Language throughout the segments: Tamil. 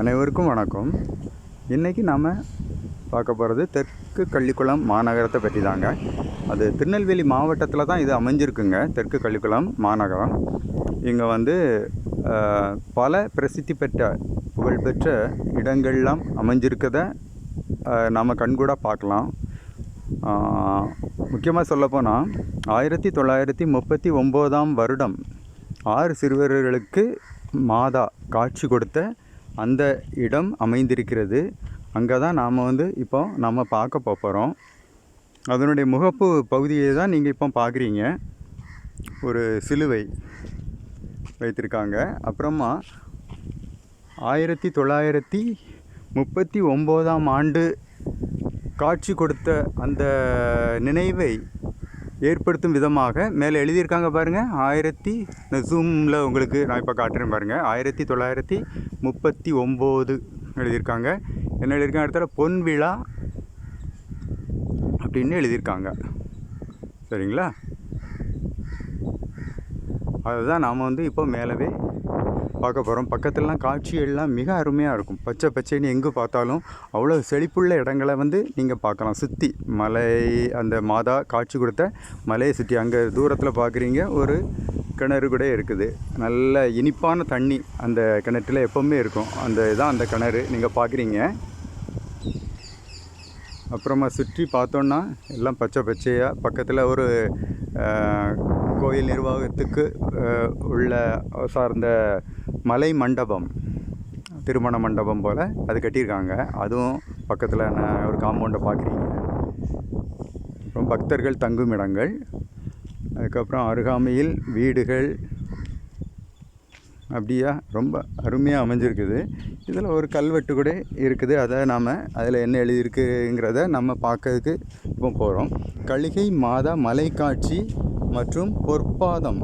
அனைவருக்கும் வணக்கம். இன்றைக்கி நாம் பார்க்க போகிறது தெற்கு கள்ளிக்குளம் மாநகரத்தை பற்றி தாங்க. அது திருநெல்வேலி மாவட்டத்தில் தான் இது அமைஞ்சிருக்குங்க தெற்கு கள்ளிக்குளம் மாநகரம். இங்கே வந்து பல பிரசித்தி பெற்ற புகழ்பெற்ற இடங்கள்லாம் அமைஞ்சிருக்கத நாம் கண்கூட பார்க்கலாம். முக்கியமாக சொல்லப்போனால் ஆயிரத்தி தொள்ளாயிரத்தி முப்பத்தி ஒம்போதாம் வருடம் ஆறு சிறுவர்களுக்கு மாதா காட்சி கொடுத்த அந்த இடம் அமைந்திருக்கிறது. அங்கே தான் நாம் வந்து இப்போ நம்ம பார்க்க போகிறோம் அதனுடைய முகப்பு பகுதியை தான் நீங்கள் இப்போ பார்க்குறீங்க. ஒரு சிலுவை வைத்திருக்காங்க. அப்புறமா ஆயிரத்தி தொள்ளாயிரத்தி முப்பத்தி ஒம்போதாம் ஆண்டு காட்சி கொடுத்த அந்த நினைவை ஏற்படுத்தும் விதமாக மேலே எழுதியிருக்காங்க பாருங்கள் ஆயிரத்தி இந்த ஜூமில் உங்களுக்கு நான் இப்போ காட்டுறேன் பாருங்கள் ஆயிரத்தி தொள்ளாயிரத்தி முப்பத்தி ஒம்பது எழுதியிருக்காங்க. என்ன எழுதியிருக்காங்க? இடத்துல பொன் விழா அப்படின்னு எழுதியிருக்காங்க. சரிங்களா? அதுதான் நாம் வந்து இப்போ மேலவே பார்க்க போகிறோம் பக்கத்துலலாம் காட்சிகள்லாம் மிக அருமையாக இருக்கும். பச்சை பச்சைன்னு எங்கே பார்த்தாலும் அவ்வளோ செழிப்புள்ள இடங்களை வந்து நீங்கள் பார்க்கலாம். சுற்றி மலை அந்த மாதா காட்சி கொடுத்த மலையை சுற்றி அங்கே தூரத்தில் பார்க்குறீங்க ஒரு கிணறு கூட இருக்குது. நல்ல இனிப்பான தண்ணி அந்த கிணற்றில் எப்போவுமே இருக்கும். அந்த இதான் அந்த கிணறு. நீங்கள் பார்க்குறீங்க. அப்புறமா சுற்றி பார்த்தோன்னா எல்லாம் பச்சை பச்சையாக பக்கத்தில் ஒரு கோயில் நிர்வாகத்துக்கு உள்ள சார்ந்த மலை மண்டபம் திருமண மண்டபம் போல் அது கட்டியிருக்காங்க. அதுவும் பக்கத்தில் நான் ஒரு காம்பவுண்டை பார்க்குறீங்க. அப்புறம் பக்தர்கள் தங்கும் இடங்கள் அதுக்கப்புறம் அருகாமையில் வீடுகள் அப்படியா? ரொம்ப அருமையாக அமைஞ்சிருக்குது. இதில் ஒரு கல்வெட்டு கூட இருக்குது. அதை நாம் அதில் என்ன எழுதியிருக்குங்கிறத நம்ம பார்க்கறதுக்கு இப்போ போகிறோம் கலிகை மாதா மலை காட்சி மற்றும் பொற்பாதம்.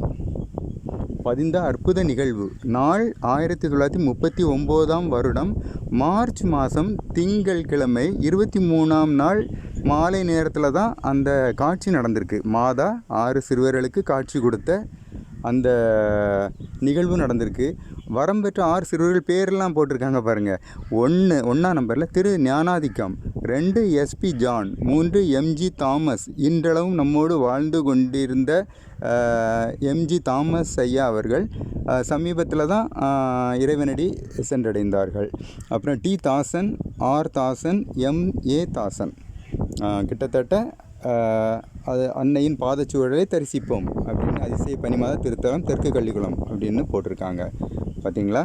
பதிந்த அற்புத நிகழ்வு. நாள் ஆயிரத்தி தொள்ளாயிரத்தி முப்பத்தி ஒம்போதாம் வருடம். மார்ச் மாதம் திங்கள் கிழமை இருபத்தி மூணாம் நாள் மாலை நேரத்தில் தான் அந்த காட்சி நடந்திருக்கு. மாதா ஆறு சிறுவர்களுக்கு காட்சி கொடுத்த அந்த நிகழ்வு நடந்திருக்கு. வரம் பெற்ற ஆறு சிறுவர்கள் பேரெல்லாம் போட்டிருக்காங்க பாருங்கள் ஒன்று ஒன்றாம் நம்பரில் திரு ஞானாதிக்கம் ரெண்டு எஸ்பி ஜான் மூன்று எம்ஜி தாமஸ். இன்றளவும் நம்மோடு வாழ்ந்து கொண்டிருந்த எம்ஜி தாமஸ் ஐயா அவர்கள் சமீபத்தில் தான் இறைவனடி சென்றடைந்தார்கள். அப்புறம் D Dasan R Dasan M A Dasan. கிட்டத்தட்ட அது அன்னையின் பாதச்சுவடலை தரிசிப்போம் அப்படின்னு அதிசய பனிமாத திருத்தலம் தெற்கு கள்ளிக்குளம் அப்படின்னு போட்டிருக்காங்க. பார்த்தீங்களா